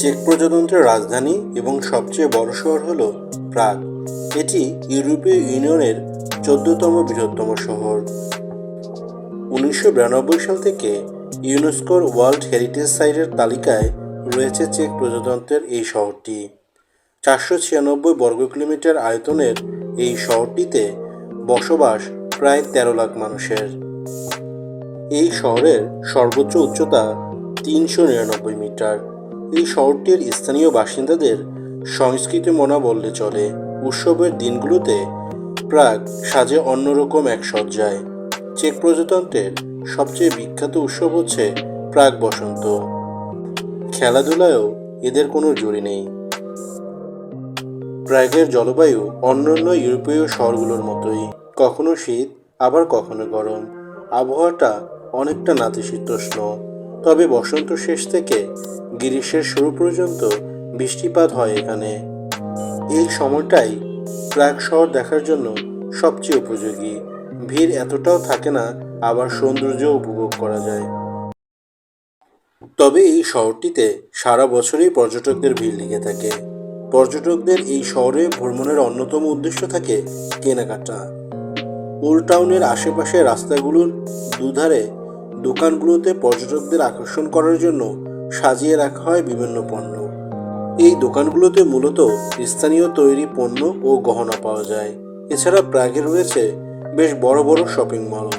Check প্রজাতন্ত্রের রাজধানী এবং সবচেয়ে বড় শহর হল প্রাগ। এটি ইউরোপীয় ইউনিয়নের চোদ্দতম বৃহত্তম শহর। উনিশশো বিরানব্বই সাল থেকে ইউনেস্কোর ওয়ার্ল্ড হেরিটেজ সাইটের তালিকায় রয়েছে চেক প্রজাতন্ত্রের এই শহরটি। চারশো ছিয়ানব্বই বর্গ কিলোমিটার আয়তনের এই শহরটিতে বসবাস প্রায় তেরো লাখ মানুষের। এই শহরের সর্বোচ্চ উচ্চতা তিনশো নিরানব্বই মিটার। এই শহরটির স্থানীয় বাসিন্দাদের সংস্কৃতি মনা বললে চলে। উৎসবের দিনগুলোতে প্রাগ সাজে অন্যরকম এক সজ্জায় চেক প্রজাতন্ত্রের সবচেয়ে বিখ্যাত উৎসব হচ্ছে প্রাগ বসন্ত। খেলাধুলায়ও এদের কোনো জুড়ি নেই। প্রাগের জলবায়ু অন্যান্য ইউরোপীয় শহরগুলোর মতোই। কখনো শীত, আবার কখনো গরম। আবহাওয়াটা অনেকটা নাতিশীতোষ্ণ। তবে বসন্ত শেষ থেকে গ্রীষ্মের শুরু পর্যন্ত বৃষ্টিপাত হয় এখানে। এই সময়টাই প্রাগ শহর দেখার জন্য সবচেয়ে উপযোগী। ভিড় এতটাও থাকে না, আবার সৌন্দর্য উপভোগ করা যায়। তবে এই শহরটিতে সারা বছরই পর্যটকদের ভিড় লেগে থাকে। পর্যটকদের এই শহরে ভ্রমণের অন্যতম উদ্দেশ্য থাকে কেনাকাটা। ওল্ড টাউনের আশেপাশে রাস্তাগুলোর দুধারে দোকানগুলোতে পর্যটকদের আকর্ষণ করার জন্য সাজিয়ে রাখা হয় বিভিন্ন পণ্য। এই দোকানগুলোতে মূলত স্থানীয় তৈরি পণ্য ও গহনা পাওয়া যায়। এছাড়া প্রাগে রয়েছে বেশ বড় বড় শপিং মল